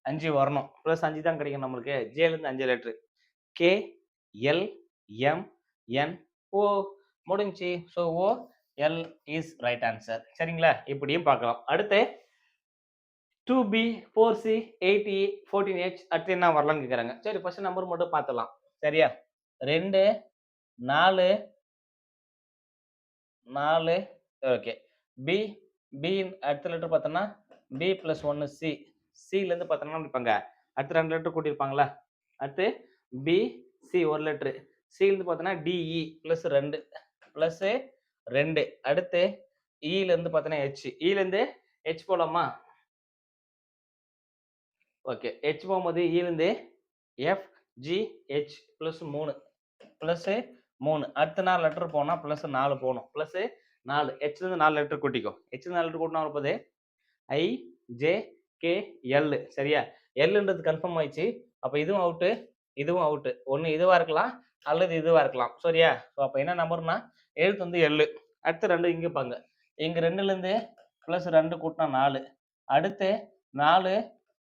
அஞ்சு வரணும். ப்ளஸ் அஞ்சு தான் கிடைக்கும் நம்மளுக்கு. ஜேலேருந்து அஞ்சு letter K L M N O முடிஞ்சி so O L is right answer சரிங்களா? இப்படியும் பார்க்கலாம். அடுத்து two B four C eight E fourteen H அடுத்து என்ன வரலாம்னு கேட்குறாங்க சரி ஃபர்ஸ்ட் நம்பர் மட்டும் பார்த்துலாம் சரியா? ரெண்டு நாலு நாலு ஓகே பி பி அடுத்த லெட்டர் பார்த்தோன்னா பி ப்ளஸ் ஒன்று சி சிலேருந்து பார்த்தோன்னா இருப்பாங்க அடுத்து ரெண்டு லெட்டர் கூட்டியிருப்பாங்களா அடுத்து பி சி ஒரு லெட்ரு சிலேருந்து பார்த்தோன்னா டிஇ ப்ளஸ் e ரெண்டு ப்ளஸ்ஸு ரெண்டு. அடுத்து e இலேருந்து பார்த்தோன்னா ஹெச் e இலேருந்து ஹெச் போலாமா? ஓகே ஹெச் போகும்போது இலேருந்து எஃப் ஜி ஹெச் ப்ளஸ் மூணு. ப்ளஸ்ஸு மூணு. அடுத்த நாலு லெட்டர் போனால் ப்ளஸ் நாலு போகணும். ப்ளஸ்ஸு நாலு. ஹெச்லேருந்து நாலு லெட்டர் கூட்டிக்கும் ஹெச்லேருந்து நாலு லெட்டர் கூட்டினா இருப்பது ஐ ஜே கே எல் சரியா? எல்ன்றது கன்ஃபார்ம் ஆயிடுச்சு. அப்போ இதுவும் அவுட்டு இதுவும் அவுட்டு ஒன்று இதுவாக இருக்கலாம் அல்லது இதுவாக இருக்கலாம். சரியா? ஸோ அப்போ என்ன நம்பர்னா எழுத்து வந்து எள்ளு அடுத்து ரெண்டு இங்கே பாங்க இங்கே ரெண்டுலேருந்து ப்ளஸ் ரெண்டு கூட்டினா நாலு. அடுத்து நாலு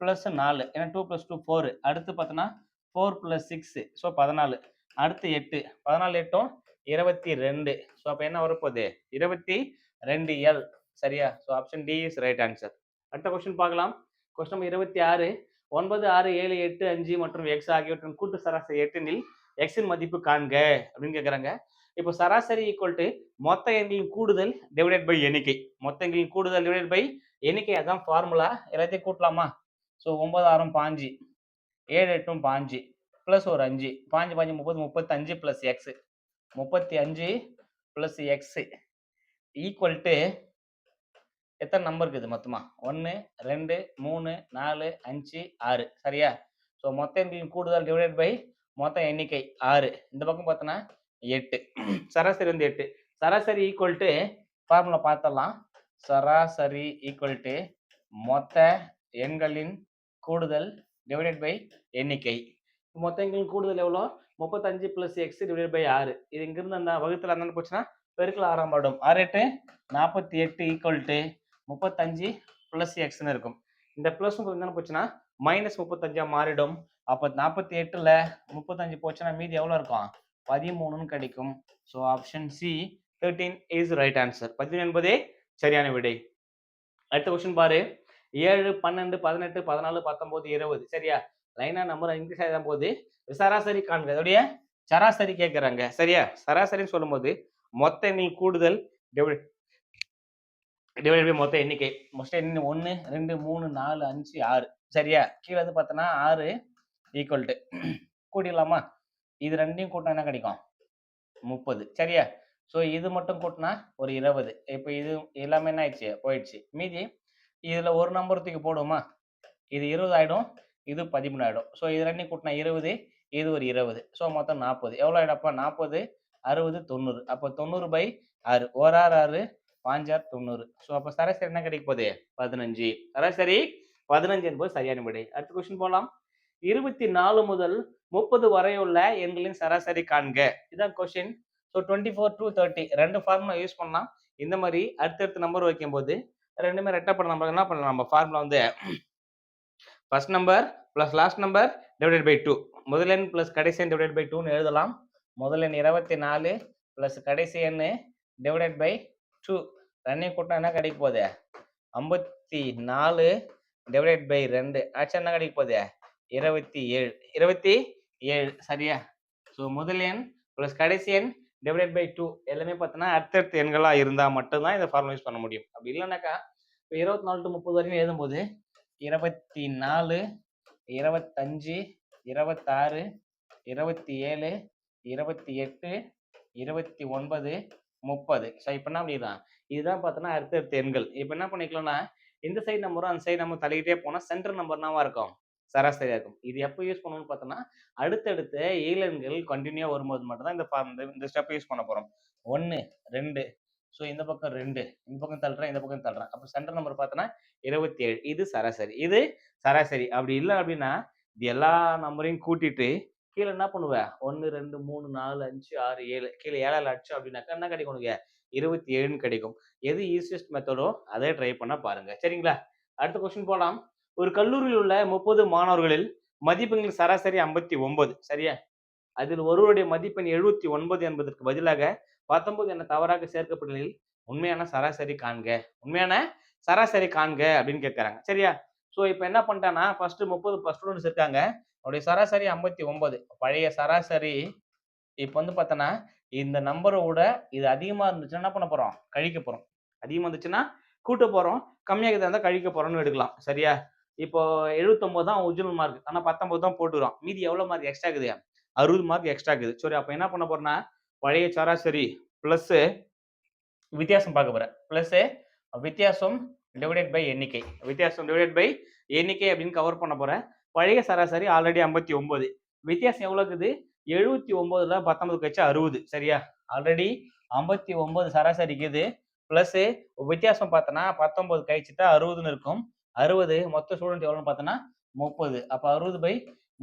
ப்ளஸ் நாலு. ஏன்னா டூ ப்ளஸ் டூ ஃபோரு அடுத்து பார்த்தோன்னா ஃபோர் ப்ளஸ் சிக்ஸு ஸோ பதினாலு. அடுத்து எட்டு. பதினாலு எட்டும் இருபத்தி ரெண்டு. ஸோ அப்போ என்ன வரப்போகுது? இருபத்தி ரெண்டு எல் சரியா? So option D is right answer அடுத்த கொஸ்டின் பார்க்கலாம். கொஸ்டின் நம்பர் இருபத்தி ஆறு. ஒன்பது ஆறு ஏழு எட்டு அஞ்சு மற்றும் எக்ஸ் ஆகியவற்றின் கூட்டு சராசரி எட்டினில் எக்ஸின் மதிப்பு காண்க அப்படின்னு கேட்குறாங்க இப்போ சராசரி ஈக்குவல் டு மொத்த எண்களின் கூடுதல் டிவைடட் பை எண்ணிக்கை. மொத்த எண்களின் கூடுதல் டிவைடட் பை எண்ணிக்கை அதான் ஃபார்முலா எல்லாத்தையும் கூட்டலாமா? ஸோ ஒன்பது ஆறும் பாஞ்சு. ஏழு எட்டும் பாஞ்சு. ப்ளஸ் ஒரு அஞ்சு. பாஞ்சு பாஞ்சு முப்பது முப்பத்தஞ்சு ப்ளஸ் எக்ஸு முப்பத்தி அஞ்சு ப்ளஸ் எக்ஸு ஈக்குவல் டு எத்தனை நம்பர் இருக்குது மொத்தமாக ஒன்று ரெண்டு மூணு நாலு அஞ்சு ஆறு. சரியா? ஸோ மொத்த எண்களின் கூடுதல் டிவைடட் பை மொத்த எண்ணிக்கை ஆறு. இந்த பக்கம் பார்த்தோன்னா எட்டு. சராசரி வந்து எட்டு. சராசரி ஈக்குவல் டு ஃபார்முலா பார்த்தலாம் சராசரி ஈக்குவல் டு மொத்த எண்களின் கூடுதல் டிவைடட் பை எண்ணிக்கை. மொத்த எண்களின் கூடுதல் எவ்வளோ? முப்பத்தஞ்சு ப்ளஸ் எக்ஸ் டிவைடட் பை ஆறு. இது இங்கிருந்து அந்த வகுத்தில் அந்த போச்சுன்னா பெருக்கல் ஆறாம் ஆறு எட்டு நாற்பத்தி எட்டு ஈக்குவல் டு முப்பத்தஞ்சு ப்ளஸ் எக்ஸ்னு இருக்கும். இந்த ப்ளஸ் என்ன போச்சுன்னா மைனஸ் முப்பத்தஞ்சா மாறிடும். அப்போ நாற்பத்தி எட்டில் முப்பத்தஞ்சு போச்சுன்னா மீதி எவ்வளோ இருக்கும்? பதிமூணுன்னு கிடைக்கும். So option C thirteen is right answer பதிமூணு என்பதே சரியான விடை. அடுத்த கொஸ்டின் பாரு. ஏழு பன்னெண்டு பதினெட்டு பதினாலு பத்தொம்போது இருபது. சரியா? லைனா நம்பர் இன்க்ரீஸ் ஆகிதான் போது சராசரி காண்க. அதோடைய சராசரி கேட்குறாங்க சரியா? சராசரின்னு சொல்லும்போது மொத்த நீ கூடுதல் டிவைட் பை மொத்த எண்ணிக்கை. மோஸ்ட்லி எண்ணி ஒன்று ரெண்டு மூணு நாலு அஞ்சு ஆறு. சரியா? கீழே வந்து பார்த்தோன்னா ஆறு ஈக்குவல் டு கூட்டிடலாமா? இது ரெண்டையும் கூட்டினா என்ன கிடைக்கும்? முப்பது. சரியா? ஸோ இது மட்டும் கூட்டினா ஒரு இருபது. இப்போ இது எல்லாமே என்ன ஆயிடுச்சு? போயிடுச்சு. மீதி இதில் ஒரு நம்பர் தூக்கி போடுவோமா? இது இருபது ஆகிடும் இது பதிமூணு ஆகிடும் ஸோ இது ரெண்டையும் கூட்டினா இருபது இது ஒரு இருபது. ஸோ மொத்தம் நாற்பது எவ்வளோ ஆகிடப்பா நாற்பது அறுபது தொண்ணூறு. அப்போ தொண்ணூறு பை ஆறு. ஒரு ஆறு ஆறு பாஞ்சார் தொண்ணூறு. ஸோ அப்போ சராசரி என்ன கிடைக்க போகுது? பதினஞ்சு. சராசரி பதினஞ்சு என்பது சரியான விடை. அடுத்த கொஸ்டின் போகலாம் இருபத்தி நாலு முதல் முப்பது வரையுள்ள எண்களின் சராசரி காண்க. இதுதான் question so twenty four two thirty ரெண்டு ஃபார்முலா யூஸ் பண்ணலாம். இந்த மாதிரி அடுத்தடுத்த நம்பர் வைக்கும்போது ரெண்டுமே ரெட்டப்பட நம்பர் என்ன பண்ணலாம்? நம்ம ஃபார்முலா வந்து first number plus last number divided by two முதல் எண் ப்ளஸ் கடைசி எண் டிவைடட் பை டூன்னு எழுதலாம். முதல் எண் இருபத்தி நாலு ப்ளஸ் கடைசி எண் டிவைடட் பை டூ ரன்னிங் கூட்டினா என்ன கிடைக்க போகுது? ஐம்பத்தி நாலு டிவைடட் பை ரெண்டு. ஆச்சு என்ன கிடைக்க போகுது? இருபத்தி ஏழு. இருபத்தி ஏழு. சரியா? ஸோ முதல் எண் ப்ளஸ் கடைசி எண் டிவைடட் பை டூ எல்லாமே பார்த்தோன்னா அடுத்தடுத்த எண்களாக இருந்தால் மட்டும்தான் இந்த ஃபார்முலா யூஸ் பண்ண முடியும். அப்படி இல்லைனாக்கா இப்போ இருபத்தி நாலு டு முப்பது வரைக்கும் எழுதும்போது இருபத்தி நாலு இருபத்தஞ்சு இருபத்தாறு இருபத்தி ஏழு இருபத்தி எட்டு இருபத்தி ஒன்பது முப்பது. ஸோ இப்போ என்ன அப்படிதான் இதுதான் பார்த்தோன்னா அடுத்தடுத்த எண்கள். இப்போ என்ன பண்ணிக்கலாம்னா இந்த சைடு நம்பரும் அந்த சைடு நம்பர் தள்ளிக்கிட்டே போனால் சென்டர் நம்பர் என்னவா இருக்கும்? சராசரியாக இருக்கும். இது எப்போ யூஸ் பண்ணணும்னு பார்த்தோன்னா அடுத்தடுத்த ஏழெண்கள் கண்டினியூ வரும்போது மட்டும்தான் இந்த ஃபார்ம் இந்த ஸ்டெப் யூஸ் பண்ண போகிறோம் ஒன்று ரெண்டு. ஸோ இந்த பக்கம் ரெண்டு இந்த பக்கம் தள்ளுறேன் இந்த பக்கம் தள்ளுறேன். அப்போ சென்டர் நம்பர் பார்த்தோன்னா இருபத்தி ஏழு இது சராசரி. இது சராசரி. அப்படி இல்லை அப்படின்னா இது எல்லா நம்பரையும் கூட்டிட்டு கீழே என்ன பண்ணுவேன் ஒன்று ரெண்டு மூணு நாலு அஞ்சு ஆறு ஏழு கீழே ஏழால் அடிச்சு அப்படின்னாக்கா என்ன கிடைக்கும் உனக்கு இருபத்தி ஏழுன்னு கிடைக்கும். எது ஈஸியஸ்ட் மெத்தடோ அதை ட்ரை பண்ண பாருங்க. சரிங்களா? அடுத்த கொஸ்டின் போகலாம் ஒரு கல்லூரியில் உள்ள முப்பது மாணவர்களில் மதிப்பெண்கள் சராசரி ஐம்பத்தி ஒன்பது. சரியா? அதில் ஒருவருடைய மதிப்பெண் எழுபத்தி ஒன்பது என்பதற்கு பதிலாக பத்தொன்பது என தவறாக சேர்க்கப்பட்டதில் உண்மையான சராசரி காண்க. உண்மையான சராசரி காண்க அப்படின்னு கேட்குறாங்க சரியா? ஸோ இப்போ என்ன பண்ணிட்டான்னா ஃபர்ஸ்ட் முப்பது ஸ்டூடெண்ட்ஸ் இருக்காங்க அவருடைய சராசரி ஐம்பத்தி ஒன்பது. பழைய சராசரி இப்போ வந்து பார்த்தோன்னா இந்த நம்பரை விட இது அதிகமாக இருந்துச்சுன்னா என்ன பண்ண போகிறோம் கழிக்க போகிறோம் அதிகமாக இருந்துச்சுன்னா கூட்ட போகிறோம் கம்மியாக இருந்தால் கழிக்க போகிறோம்னு எடுக்கலாம். சரியா? இப்போ எழுபத்தொம்போது தான் ஒரிஜினல் மார்க் ஆனால் பத்தொம்பது தான் போட்டுக்கிறோம். மீதி எவ்வளோ மார்க் எக்ஸ்ட்ரா இருக்குது அறுபது மார்க் எக்ஸ்ட்ரா இருக்குது சரி அப்போ என்ன பண்ண போறேன்னா பழைய சராசரி ப்ளஸ்ஸு வித்தியாசம் பார்க்க போகிறேன் ப்ளஸ்ஸு வித்தியாசம் டிவைடட் பை எண்ணிக்கை. வித்தியாசம் டிவைடட் பை எண்ணிக்கை அப்படின்னு கவர் பண்ண போகிறேன் பழைய சராசரி ஆல்ரெடி ஐம்பத்தி ஒம்பது. வித்தியாசம் எவ்வளோ இருக்குது எழுபத்தி ஒன்பதுல பத்தொன்பது கழிச்சு அறுபது. சரியா? ஆல்ரெடி ஐம்பத்தி ஒம்பது சராசரி இருக்குது ப்ளஸ்ஸு வித்தியாசம் பார்த்தோன்னா பத்தொன்பது கழிச்சுட்டா அறுபதுன்னு இருக்கும். அறுபது மொத்த ஸ்டூடெண்ட் எவ்வளோன்னு பார்த்தோன்னா முப்பது. அப்போ அறுபது பை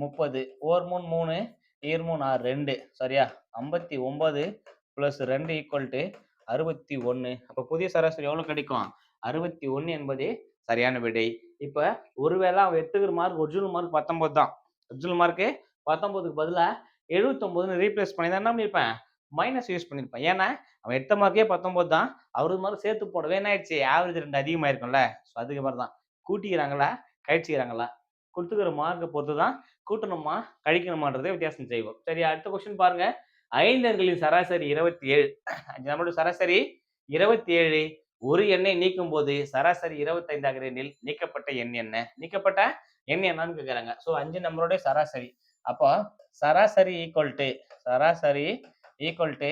முப்பது. ஓர் மூணு மூணு ஈர் மூணு ஆறு ரெண்டு. சரியா? ஐம்பத்தி ஒன்பது ப்ளஸ் ரெண்டு ஈக்குவல் டு அறுபத்தி ஒன்று அப்போ புதிய சராசரி எவ்வளோ கிடைக்கும்? அறுபத்தி ஒன்று என்பதே சரியான விடை. இப்போ ஒருவேளை அவன் எடுத்துக்கிற மார்க் ஒரிஜினல் மார்க் பத்தொம்போது தான். ஒரிஜினல் மார்க்கு பத்தொம்போதுக்கு பதிலாக எழுபத்தொம்போதுன்னு ரீப்ளேஸ் பண்ணி தான் என்ன பண்ணியிருப்பேன். மைனஸ் யூஸ் பண்ணியிருப்பேன். ஏன்னா அவன் எடுத்த மார்க்கே பத்தொம்போது தான். அவரு மார்க் சேர்த்து போடவே என்ன ஆயிடுச்சு? ஆவரேஜ் ரெண்டு அதிகமாக இருக்கும்ல ஸோ அதுக்கு மாதிரி தான். கூட்டிக்கிறாங்களா? கழிச்சிக்கிறாங்களா? கொடுத்துக்கிற மார்க்கை பொறுத்து தான் கூட்டணுமா? கழிக்கணுமான்றதே வித்தியாசம் செய்வோம். சரி அடுத்த கொஸ்டின் பாருங்க. ஐந்தர்களின் சராசரி இருபத்தி ஏழு. நம்மளோட சராசரி இருபத்தி ஏழு. ஒரு எண்ணெய் நீக்கும் போது சராசரி இருபத்தைந்தாக எண்ணில் நீக்கப்பட்ட எண் என்ன? நீக்கப்பட்ட எண் என்னன்னு கேட்குறாங்க ஸோ அஞ்சு நம்பருடைய சராசரி. அப்போ சராசரி ஈக்குவல் டு சராசரி ஈக்குவல் டு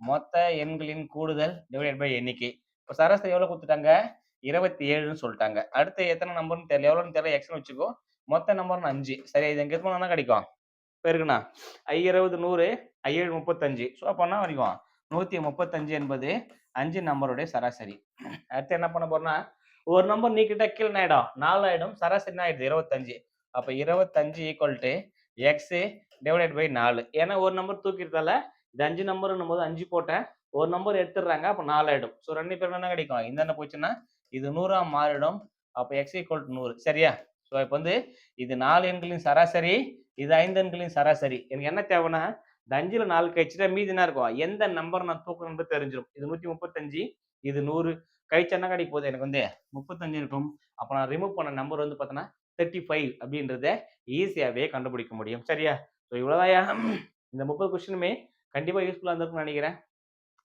மொத்த எண்களின் கூடுதல் டிவைடட் பை எண்ணிக்கை. இப்போ சராசரி எவ்வளோ கொடுத்துட்டாங்க? இருபத்தி ஏழுன்னு சொல்லிட்டாங்க. அடுத்து எத்தனை நம்பர்னு தெரியல. எவ்வளோன்னு தெரியல. எக்ஸ்னு வச்சுக்கோ. மொத்த நம்பர்னு அஞ்சு. சரி இது எங்கே போனால் கிடைக்கும்? பெருக்குண்ணா ஐ இருபது நூறு ஐஏழு முப்பத்தஞ்சு. ஸோ அப்போனா வரைக்கும் நூற்றி முப்பத்தஞ்சு என்பது அஞ்சு நம்பருடைய சராசரி. அடுத்து என்ன பண்ண போறோம்னா ஒரு நம்பர் நீக்கிட்ட கீழே ஆயிடும்? நாலு ஆயிடும். சராசரி ஆயிடுது? இருபத்தஞ்சு. அப்போ இருபத்தஞ்சு equal to X divided by நாலு. ஏன்னா ஒரு நம்பர் தூக்கிட்டால இது அஞ்சு நம்பர்னும் போது அஞ்சு போட்டேன். ஒரு நம்பர் எடுத்துடுறாங்க அப்போ நாலு ஆயிடும். ஸோ ரெண்டு பேரும் என்ன கிடைக்கும்? இந்த என்ன போச்சுன்னா இது நூறா மாறிடும். அப்போ எக்ஸ் ஈக்குவல் டு நூறு. சரியா? ஸோ இப்போ வந்து இது நாலு எண்களின் சராசரி இது ஐந்து எண்களின் சராசரி. எனக்கு என்ன தேவைன்னா இந்த அஞ்சில் நாலு கழிச்சுட்டா மீதி என்ன இருக்கும்? எந்த நம்பர் நான் தூக்கணும்னு தெரிஞ்சிடும் இது நூற்றி முப்பத்தஞ்சு இது நூறு. கழிச்சன்னா என்ன கிடைக்க போகுது? எனக்கு வந்து முப்பத்தஞ்சு இருக்கும். அப்போ நான் ரிமூவ் பண்ண நம்பர் வந்து பார்த்தோன்னா தேர்ட்டி ஃபைவ் அப்படின்றத ஈஸியாகவே கண்டுபிடிக்க முடியும். சரியா? ஸோ இவ்வளோதான் இந்த முப்பது கொஸ்டினுமே கண்டிப்பாக யூஸ்ஃபுல்லாக இருந்திருக்கும்னு நினைக்கிறேன்.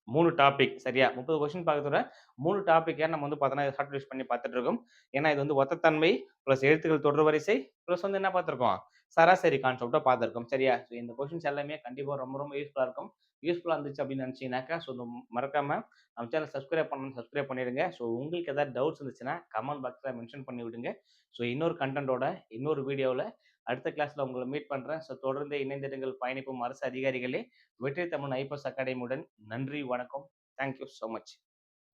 மூணு டாபிக் சரியா? முப்பது கொஸ்டின் பார்க்கறத மூணு டாப்பிக்கை நம்ம வந்து பார்த்தோன்னா ஷார்ட் லிஸ்ட் பண்ணி பார்த்துட்டு இருக்கோம். ஏன்னா இது வந்து ஒத்தத்தன்மை ப்ளஸ் எழுத்துக்கள் தொடர் வரிசை ப்ளஸ் வந்து என்ன பார்த்துருக்கோம்? சராசரி கான்செப்டை பார்த்துருக்கோம். சரியா? ஸோ இந்த கொஸ்டின்ஸ் எல்லாமே கண்டிப்பாக ரொம்ப ரொம்ப யூஸ்ஃபுல்லாக இருக்கும். யூஸ்ஃபுல்லாக இருந்துச்சு அப்படின்னு நினச்சிங்கனாக்கா ஸோ மறக்காம நம்ம சேனல் சப்ஸ்கிரைப் பண்ணணும் சப்ஸ்கிரைப் பண்ணிடுங்க. ஸோ உங்களுக்கு ஏதாவது டவுட்ஸ் இருந்துச்சுன்னா கமெண்ட் பாக்ஸில் மென்ஷன் பண்ணி விடுங்க ஸோ இன்னொரு கண்டென்ட்டோட இன்னொரு வீடியோவில் அடுத்த கிளாஸ்ல உங்களை மீட் பண்றேன். ஸோ தொடர்ந்து இணைந்திருங்கள். பயணிப்பும். அரசு அதிகாரிகளே வெற்றி தமிழ் ஐபோஸ் அகாடமியுடன். நன்றி வணக்கம். Thank you so much